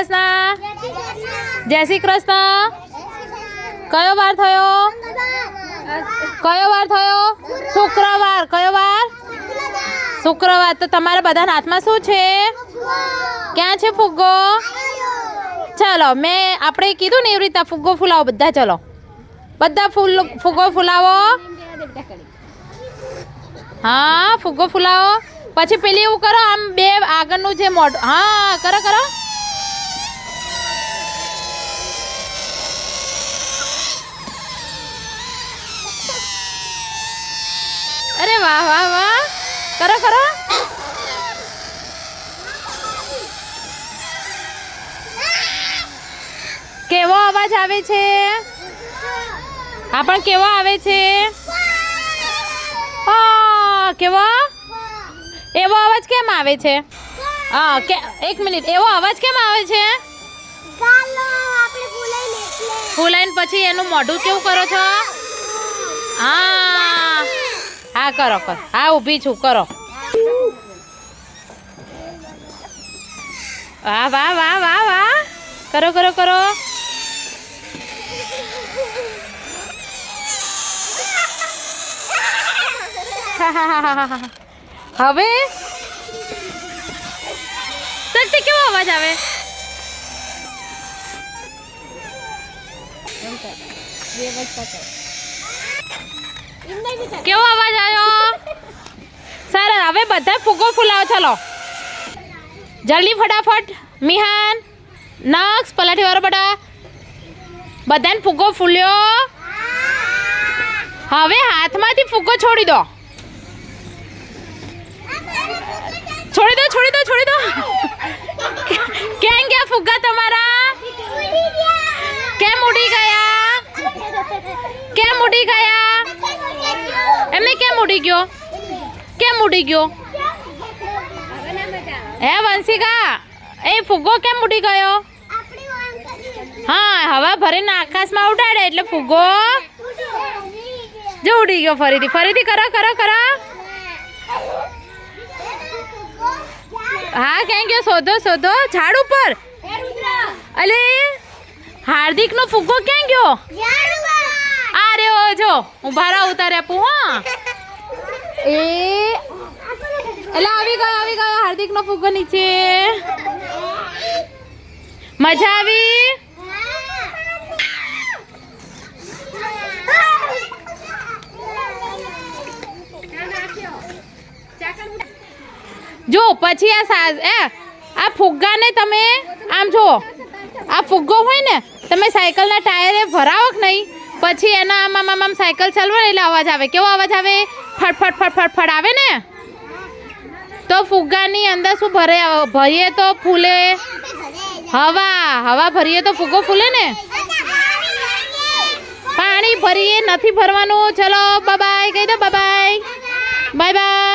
કૃષ્ણ. જય શ્રી કૃષ્ણ. કયો વાર થયો? કયો વાર થયો? શુક્રવાર. કયો વાર? શુક્રવાર. તો તમારા બધાના હાથમાં શું છે? ક્યાં છે ફુગ્ગો? ચલો મેં આપણે કીધું ને એવી રીતે ફુગ્ગો ફૂલાવો બધા ચલો. બધા ફૂલ ફુગ્ગો ફૂલાવો. હા ફુગ્ગો ફૂલાવો. પછી પેલી એવું કરો આમ બે આગળનું જે મોઢ હા કરો કરો અરે વાહ વાહ વાહ કરો કરો. કેવો અવાજ આવે છે? આ પણ કેવો આવે છે? કેવો? એવો અવાજ કેમ આવે છે? હા કે એક મિનિટ. એવો અવાજ કેમ આવે છે? ફૂલાઈને પછી એનું મોઢું કેવું કરો છો? હા. હા, કરો કરો. હા, ઊભી છું, કરો. વાહ વાહ વાહ વાહ વાહ. કરો કરો કરો. હવે? સત્ય કેવો અવાજ આવે? કેવો અવાજ હવે બધા ફુગ્ગો ફૂલાવો ચલો જલ્દી ફટાફટ મિહાન નક્ષ પલાઠી વાળો બટા બધાને ફુગ્ગો ફૂલ્યો હવે હાથમાંથી ફુગ્ગો છોડી દો છોડી દો છોડી દો છોડી દો કેમ ગયા ફુગ્ગા તમારા કેમ ઉડી ગયા કેમ ઉડી ગયા એમને કેમ ઉડી ગયો કેમ ઉડી ગયો? હે વંશિકા? એ ફુગ્ગો કેમ ઉડી ગયો? હા હવા ભરીને આકાશમાં ઉડાડે એટલે ફુગ્ગો જો ઉડી ગયો ફરીથી. ફરીથી કરો કરો કરો. હા ક્યાં ગયો? શોધો શોધો. ઝાડ ઉપર. અલે હાર્દિકનો ફુગ્ગો ક્યાં ગયો? આ રહ્યો જો. હું ભારા ઉતારે આપું હા. એ. એટલે આવી ગયો આવી ગયો, હાર્દિકનો ફુગ્ગો નીચે. મજા આવી? જો, પછી આ સાજ, એ, આ ફુગ્ગાને તમે, આમ જો, આ ફુગ્ગો હોય ને, તમે સાયકલના ટાયરે ભરાવો કે નહીં. પછી એના આમ આમ આમ સાયકલ ચાલવો ને એટલે અવાજ આવે. કેવો અવાજ આવે? ફટફટ ફટફટ ફટ ફટ ફટ આવે ને? તો ફુગ્ગાની અંદર શું ભરે? ભરીએ તો ફૂલે. હવા હવા ભરીએ તો ફુગ્ગો ફૂલે ને? પાણી ભરીએ, નથી ભરવાનું. ચલો બાય કહી દો બાય બાય બાય